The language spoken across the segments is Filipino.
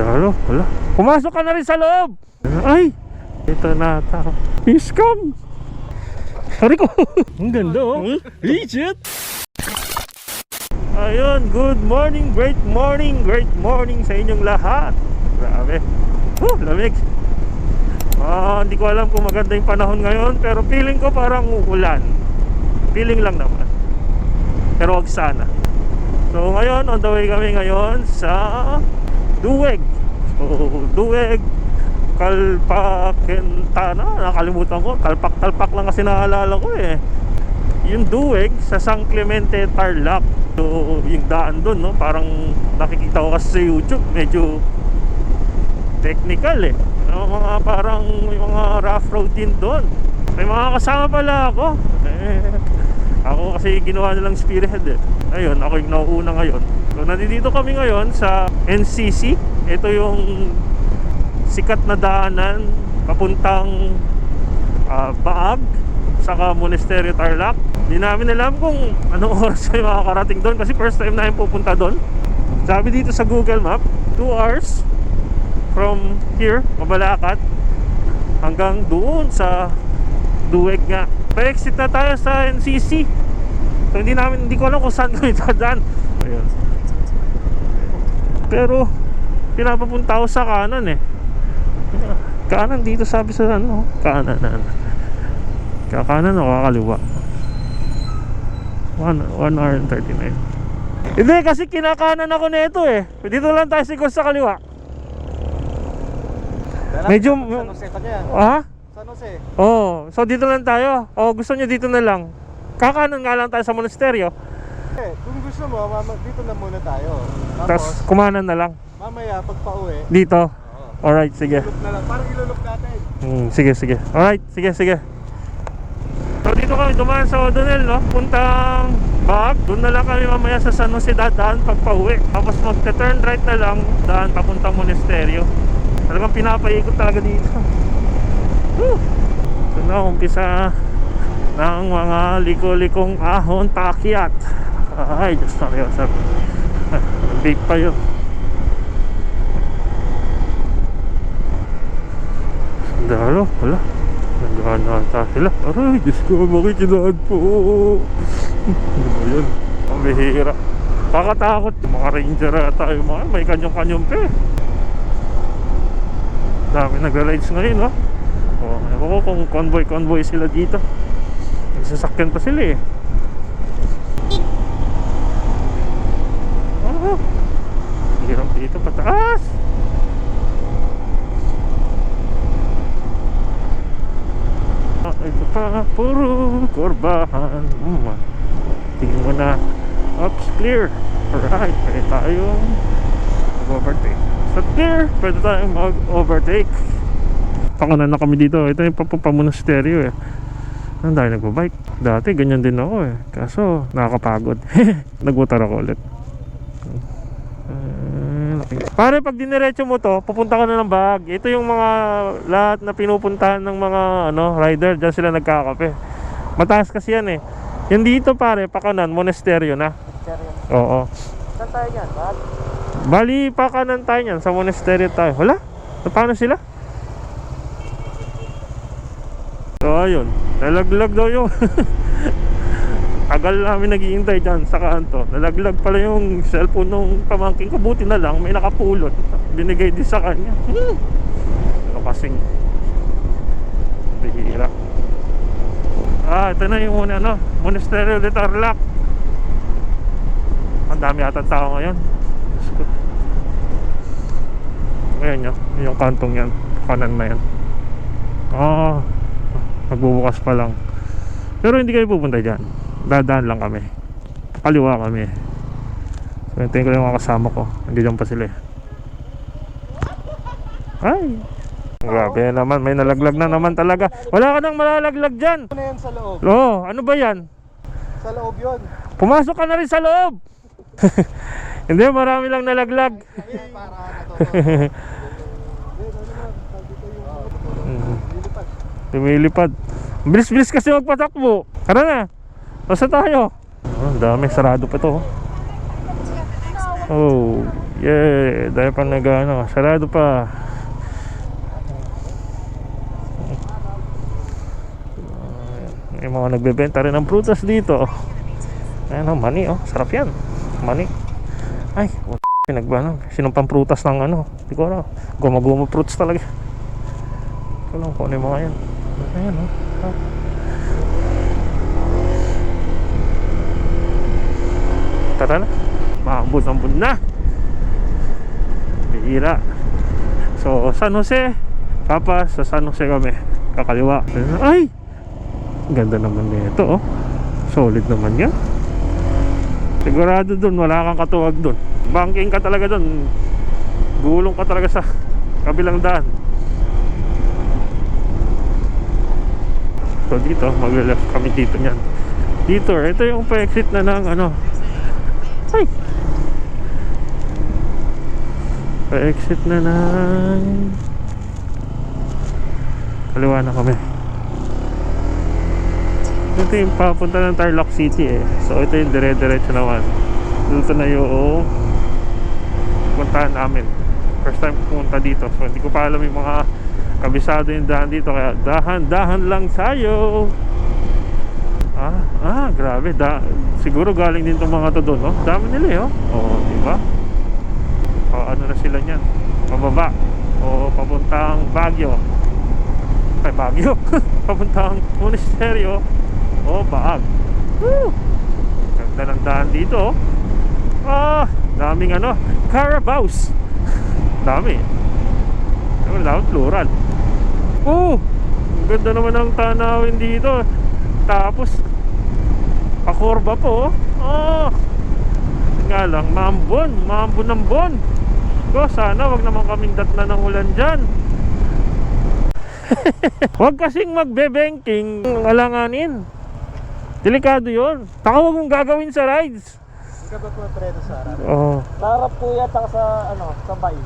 Dalo, wala. Pumasok ka na rin sa loob. Ay, ito na tao. Iskam. Sorry ko. Ang ganda oh. Legit. Ayun, good morning, great morning, great morning sa inyong lahat. Grabe. Oh, lamig. Ah, hindi ko alam kung maganda yung panahon ngayon, pero feeling ko parang uulan. Feeling lang naman. Pero wag sana. So ngayon, on the way kami ngayon sa Duweg. So, Duweg, Kalpakentana, nakalimutan ko. Kalpak-kalpak lang kasi naalala ko eh. Yung Duweg sa San Clemente, Tarlac. So, yung daan doon, no? Parang nakikita ko kasi sa YouTube, medyo technical eh. Yung mga parang may mga rough road din doon. May mga kasama pala ako. Eh, ako kasi ginawa nilang spearhead eh. Ayun, ako yung nauuna ngayon. So, nandito kami ngayon sa NCC. Ito yung sikat na daanan papuntang ah, Baag saka Monasterio Tarlac. Hindi namin alam kung anong oras kayo makakarating doon kasi first time namin pupunta doon. Sabi dito sa Google Map, 2 hours from here, Mabalacat hanggang doon sa Duweg nga. Pa-exit na tayo sa NCC. So hindi namin hindi ko alam kung saan kami dadaan. Ayun. Pero pinapapunta ako sa kanan eh. Kanan dito sabi sa ano, kanan na. Kakanan o kakaliwa? 1 1 hour and 39. Hindi kasi kinakanan ako nito eh. Dito lang tayo siguro sa kaliwa. Medyo- San Jose ka niyan. Ha? San Jose. Oh, so dito lang tayo. O gusto niyo dito na lang. Kakanan nga lang tayo sa monasteryo. Eh, kung gusto mo, dito na muna tayo. Tapos, kumanan na lang. Mamaya, pag pauwi, Dito. oo. Alright, sige. Ilulok na lang. Parang ilulok natin. Hmm, sige, sige. Alright, sige, sige. So dito kami dumaan sa O'Donnell, no? Puntang Baag. Doon na lang kami mamaya sa San Jose dadaan pag pauwi. Tapos magte-turn right na lang, daan papuntang monasteryo. Talagang pinapaikot talaga dito. Woo! So na, umpisa ng mga liko-likong ahon pakyat. Ay, Diyos na kayo, sir. Big pa yun. Dalo, wala. Nagdaan na ata sila. Aray, Diyos ko, makikidaan po. ano ba yun? Ang bihira. Kakatakot. Mga ranger yung mga may kanyang-kanyang pe. Dami nagra-rides ngayon, no? Oh, ewan ko kung convoy-convoy sila dito. May sasakyan pa sila eh. Oh, hirap dito pataas. Ah, ito pa, puro kurbahan. Hmm. Tingnan mo na. Ups, clear. Alright, pwede tayong mag-overtake. Sa clear, pwede tayong mag-overtake. Pakanan na kami dito. Ito yung papamonasteryo eh. Ang dahil nagbabike. Dati ganyan din ako eh. Kaso nakakapagod. Nagmotor ako ulit. Pare, pag diniretso mo to, pupunta ka na ng bag. Ito yung mga lahat na pinupuntahan ng mga ano, rider. Diyan sila nagkakape. Mataas kasi yan eh. Yan dito pare, pakanan, monasteryo na. Seryo. Oo. Saan tayo dyan? Bag? Bali, pakanan tayo yan. Sa monasteryo tayo. Wala? Paano sila? So ayun, nalaglag daw yung Tagal namin naghihintay dyan sa kanto. Nalaglag pala yung cellphone nung pamangking ko. Buti na lang, may nakapulot. Binigay din sa kanya. Hmm. Ano kasing Bihira. Ah, ito na yung una no Monasterio de Tarlac. Ang dami ata tao ngayon. Ngayon yun, yung kantong yan. Kanan na yan. Ah, Magbubukas pa lang. Pero hindi kami pupunta dyan. Dadaan lang kami. Kaliwa kami. So, hintayin ko yung mga kasama ko. Nandiyan pa sila eh. Ay! Grabe naman. May nalaglag na naman talaga. Wala ka nang malalaglag dyan. Ano yan sa loob? Oh, ano ba yan? Sa loob yun. Pumasok ka na rin sa loob! hindi, marami lang nalaglag. Lumilipad. Bilis-bilis kasi magpatakbo. Tara na. Basta tayo. Oh, dami. Sarado pa to. Oh, Yeah, dahil pa nag ano, sarado pa. May mga nagbebenta rin ng prutas dito. Ayan o, mani oh, sarap yan. Mani. Ay, oh, pinagbanan. Sinumpang prutas ng ano, di ko alam. Gumaguma fruits talaga. Ito lang kung ano yung mga yan. Ayan oh. Tara na. Maambun-ambun na. So, San Jose. Papa, sa San kami. Kakaliwa. Ay! Ganda naman nito, oh. Solid naman yan. Sigurado dun, wala kang katuwag dun. Banking ka talaga dun. Gulong ka talaga sa kabilang daan. So dito, mag-left kami dito niyan. Dito, ito yung pa-exit na ng ano. Ay! Pa-exit na ng... Kaliwa na kami. Ito yung papunta ng Tarlac City eh. So ito yung dire-diretso naman. Dito na yung puntahan namin. First time pumunta dito. So hindi ko pa alam yung mga kabisado yung daan dito. Kaya dahan-dahan lang tayo. Ah, ah, grabe. Da, siguro galing din tong mga to doon, no? Dami nila eh, oh. Oo, di ba? O, ano na sila niyan? Pababa. O, papuntang Baguio. Ay, Baguio. papuntang Monasterio. O, Baag. Woo! Ganda ng daan dito, oh. Ah, daming ano, Carabaos. Dami. Pero dapat plural. Oh, ang ganda naman ng tanawin dito. Tapos, pakurba po. Oh, nga lang, maambon, maambon ng bon. Ko, sana wag naman kaming datna ng ulan dyan. Huwag kasing magbe-banking alanganin. Delikado yon. Taka huwag mong gagawin sa rides. Hindi ka ba pumapreto sa harap? Oh, Sa harap po yan, tsaka sa, ano, sa bay.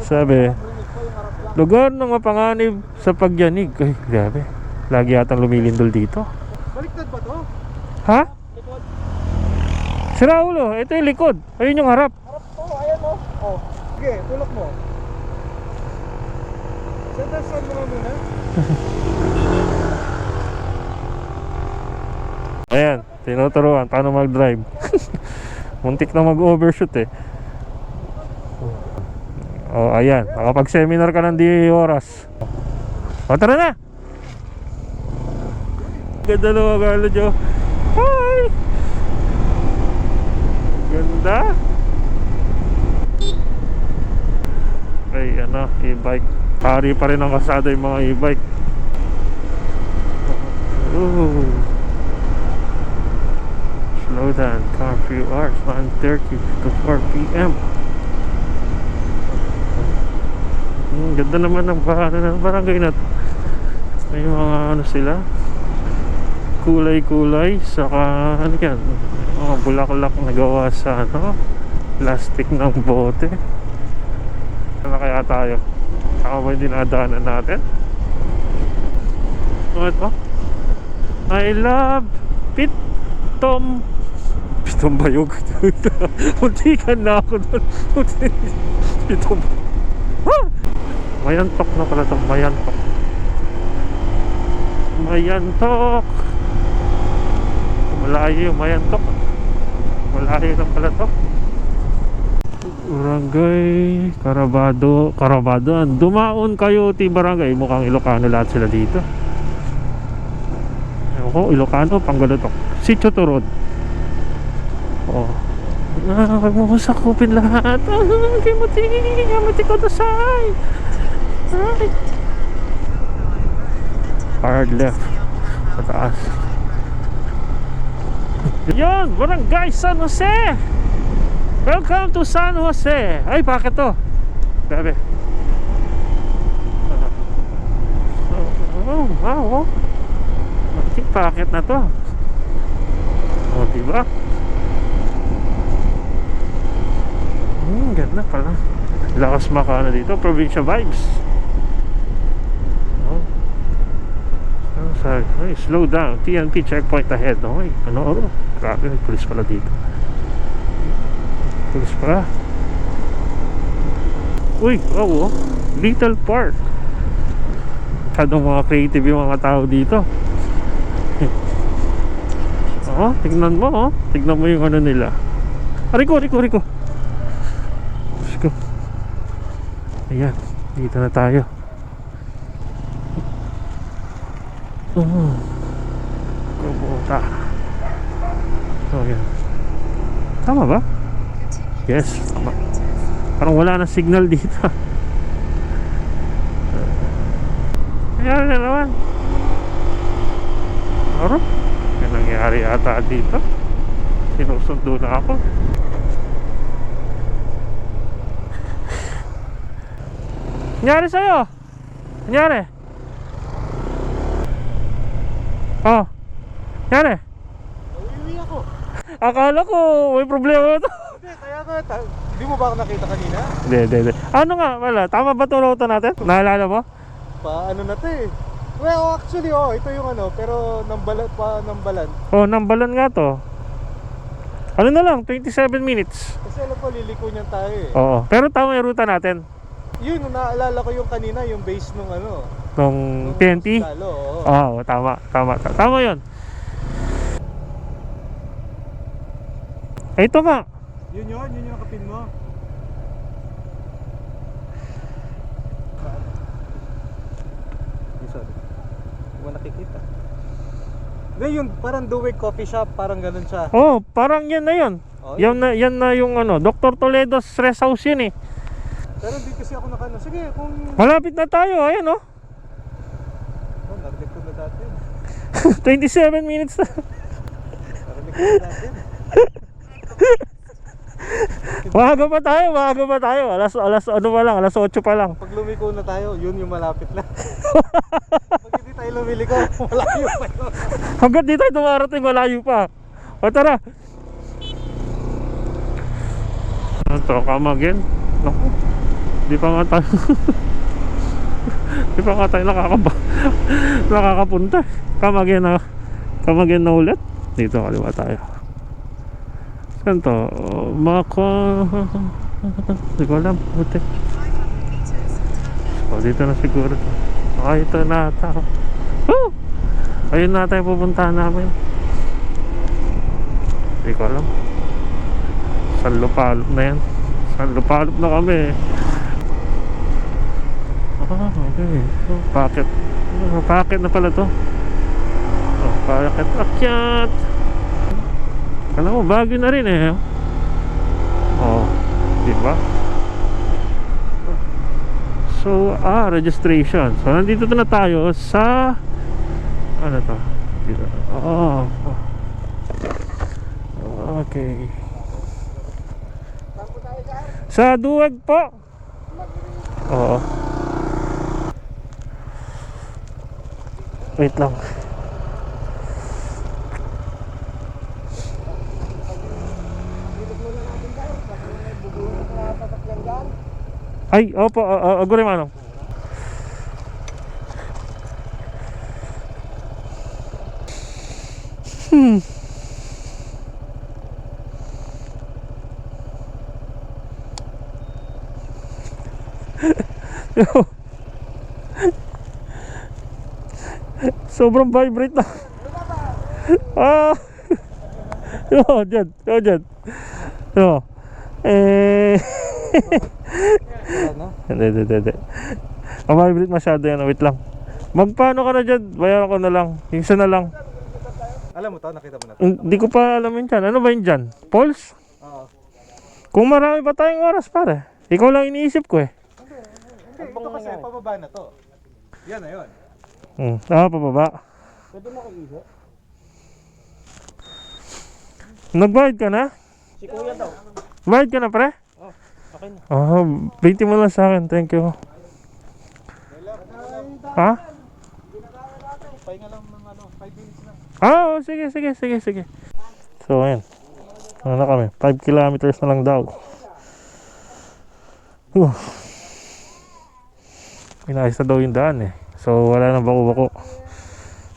sabi. Lugar ng mapanganib sa pagyanig. Ay, grabe. Lagi yatang lumilindol dito. Baliktad ba? Ha? Likod. Si Raulo, ito yung likod. Ayun yung harap. Harap po, ayan o. Oh. Sige, tulak mo. Saan saan mo muna? Ayan, tinuturuan paano mag-drive. Muntik na mag-overshoot eh. Oh, ayan. Nakapag-seminar ka ng di oras. O, tara na! Ganda na mga kalo, Joe. Hi! Ganda! Ay, ano, e-bike. Pari pa rin ang kasada yung mga e-bike. Ooh. Slow down, curfew hours, 1.30 to 4 p.m. Hmm, ganda naman ng bahay ng barangay na. May mga ano sila, kulay-kulay, saka ano yan, mga bulaklak na gawa sa ano, plastic ng bote. Ano kaya tayo? Saka ba yung dinadaanan natin? Ano ito? I love Pit Tom Pitong bayog Muntikan na ako doon Pitong ha? Mayantok na pala ito Mayantok Mayantok Malayo mayantok Malayo lang pala ito Barangay Carabado Carabado Dumaon kayo ti barangay Mukhang Ilocano lahat sila dito Ewan ko, Ilocano, Panggalatok. Sitio Turod. Oh. Ah, wag mo sakupin lahat. Ah, kimuti, kimuti ko dasay. Ay. Hard left. Sa taas. Yun, Barangay San Jose. Welcome to San Jose. Ay, bakit to? Grabe. Oh, wow, oh. Matik packet na to. O, diba? Hmm, ganda pala. Lakas makana dito. Provincia vibes. Sabi? Ay, slow down. TNT checkpoint ahead. Okay. Ano? Oh, grabe. May police pala dito. Police pala. Uy, oo. oh. Little Park. Masyadong mga creative yung mga tao dito. Oo, tignan mo, oh. Tignan mo yung ano nila. Riko, Riko, Riko. Let's go. Ayan, dito na tayo. Oh. Kubota. Oh, yan. Tama ba? Yes, tama. Parang wala na signal dito. Ayan na naman. Aro? May nangyari ata dito. Sinusundo na ako. Nangyari sa'yo? Nangyari? Oh. Nangyari? Uwi ako. Akala ko may problema to. Hindi, kaya nga, ta- di mo ba ako nakita kanina? Hindi, hindi, hindi. Ano nga, wala. Tama ba itong route natin? Naalala mo? Pa, ano na to eh. Well, actually, oh, ito yung ano, pero nambalan pa, nambalan. Oh, nambalan nga to. Ano na lang, 27 minutes. Kasi alam ko, liliko niyan tayo eh. Oo. Pero tama yung ruta natin. Yun, naalala ko yung kanina, yung base nung ano. Nung TNT. Oo. Oo, tama, tama. ta- Tama yun. Ito nga. Yun yun, yun yung nakapin mo. Sorry. Hindi mo nakikita. Hindi, yun, parang Duwig Coffee Shop, parang ganun siya. Oh, parang yan na yun. Oh, Yan na, yan na yung ano, Dr. Toledo's rest house yun eh. Pero hindi kasi ako nakano. Sige, kung... Malapit na tayo, ayan oh. Oh, narinig ko na dati. 27 minutes na. Na. Maaga pa tayo, maaga pa tayo. Alas, alas, ano pa lang, alas 8 pa lang. Pag lumiko na tayo, yun yung malapit lang. Pag hindi tayo lumiliko, malayo pa yun. Hanggang di tayo dumarating, malayo pa. O tara. Ano to, come again? Naku, di pa nga tayo. di pa nga tayo nakakaba nakakapunta. Come again na. Come again na ulit. Dito, kaliwa tayo. Saan to? Oh, Mako... Hindi ko alam. Buti. O, dito na siguro to. Ah, ito na ata. Woo! Ayun na tayo pupuntahan namin. Hindi ko alam. San Lupalop na yan. San Lupalop na kami. Ah, okay. So, packet. Ah, packet na pala to. Oh, packet. Akyat! Alam mo, bagyo na rin eh. Oh, di ba? So, ah, registration. So, nandito na tayo sa ano to? Dito. Oh. Okay. Sa duwag po. Oo. Wait lang. Ay, opo, uh, uh, manong. Hmm. Yo. Sobrang vibrate na. ah. Yo, dyan. Yo, dyan. Yo. Eh. Ano? Hindi, hindi, hindi, hindi. Ang vibrate masyado yan. Wait lang. Magpaano ka na dyan? Bayaran ko na lang. Yung isa na lang. Alam mo to, nakita mo na to. Hindi ko pa alam yun dyan. Ano ba yun dyan? Pulse? Oo. Kung marami pa tayong oras pare. Ikaw lang iniisip ko eh. Hindi, ito kasi, pababa na to. Yan na yun. Hmm. Ah, pababa. Pwede mo kayo Nagbayad ka na? Si Kuya daw. Bayad ka na pre? Oh, okay na. Ah, 20 mo lang sa akin. Thank you. Ha? Pahinga lang ng ano, 5 minutes lang. Ah, oh, sige, sige, sige, sige. So, ayan. Ano na kami? 5 kilometers na lang daw. Huh. Inayos na daw yung daan eh. So, wala nang bako-bako.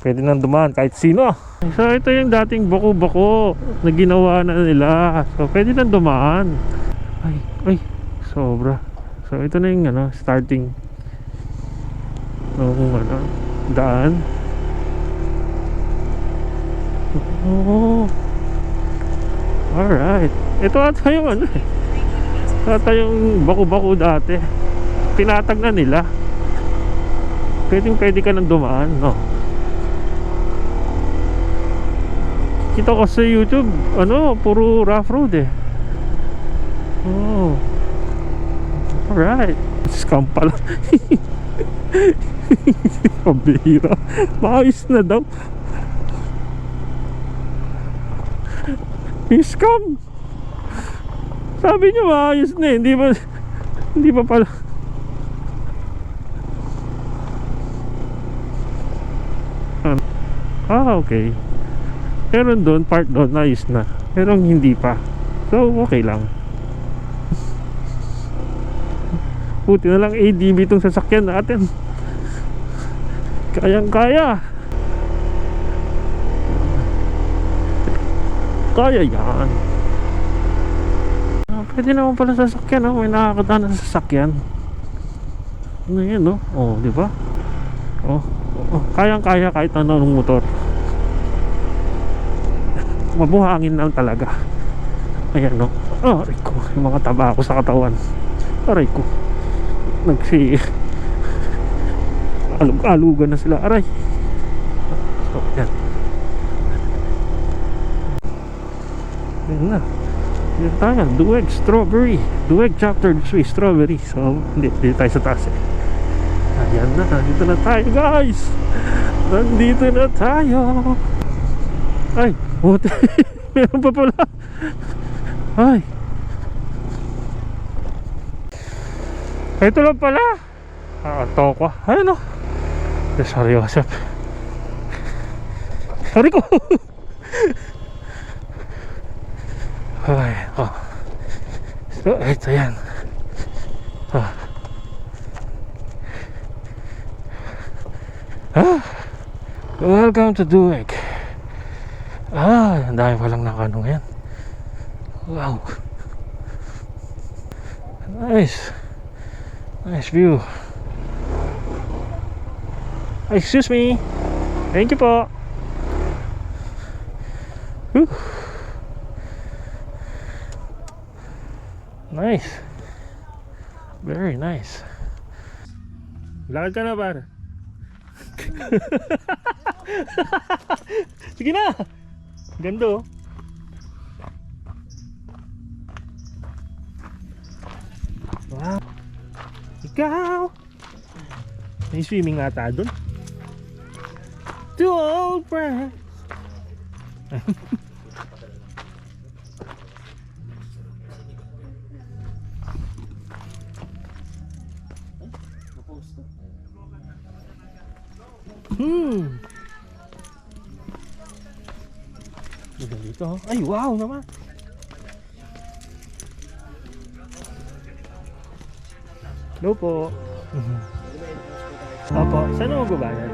Pwede nang dumaan kahit sino. So, ito yung dating bako-bako na ginawa na nila. So, pwede nang dumaan. Ay, ay, sobra. So ito na yung ano, starting ng ano, daan. Oh. Alright. Ito ata yung ano eh. Ito ata yung baku-baku dati. Pinatag na nila. Pwedeng pwede ka nang dumaan, no? Kita ko sa YouTube, ano, puro rough road eh. Oh. Alright. Scam pala. Pambihira. Maayos na daw. Scam. Sabi niyo maayos na eh. Hindi ba, hindi ba pala. Ah, okay. Meron doon, part doon, ayos na. Pero hindi pa. So, okay lang. Buti na lang ADB itong sasakyan natin. Kayang kaya. Kaya yan. Ah, pwede naman pala sasakyan, no? May nakakadaan na sasakyan. Ano yan, no? Oh, di ba? Oh, oh, kayang kaya kahit anong motor. Mabuhangin lang talaga. Ayan, no? Oh, aray ko. Yung mga taba ko sa katawan. Aray ko. Nagsi... Alug-alugan na sila. Aray. So, yan. Yan na. Yan tayo. Duweg strawberry. Duweg chapter 3 strawberry. So, hindi. Hindi tayo sa taas eh. Ayan na. Nandito na tayo guys. Nandito na tayo. Ay. Buti. Meron pa pala. Ay. Ito lang pala. Ah, toko. Ayun o. Sorry, Joseph. Sorry ko. Ay, oh. So, ito yan. Ah. Ah. Welcome to Duweg. Ah, ang dami palang nakanong yan. Wow. Nice. Nice view. Excuse me. Thank you po. Whew. Nice. Very nice. Lakad ka na, par. Sige na. Ganda oh. Wow. Ikaw. May swimming ata doon. Two old friends. hmm. Ganda dito. oh. Ay, wow naman. Hello po. Opo, saan ako magbabayad?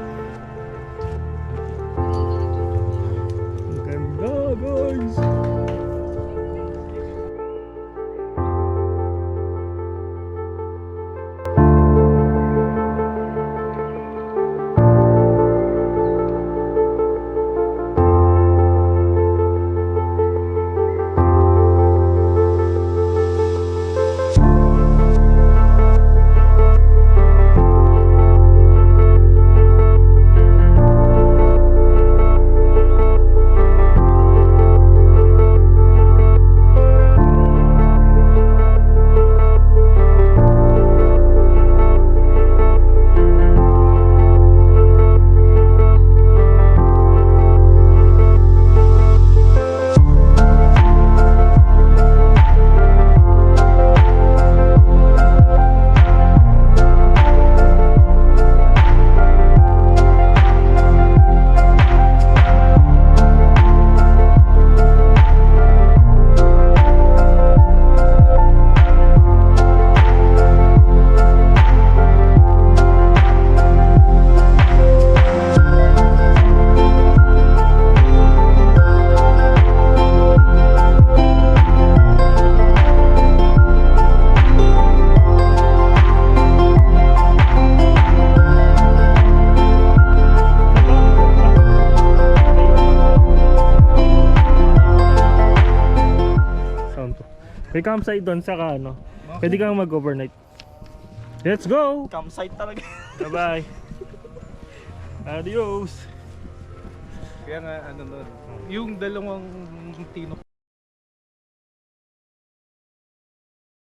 Ang ganda, guys! May campsite doon saka ano. Pwede kang mag-overnight. Let's go! Campsite talaga. Bye-bye. Adios. Kaya nga ano nun, yung dalawang tino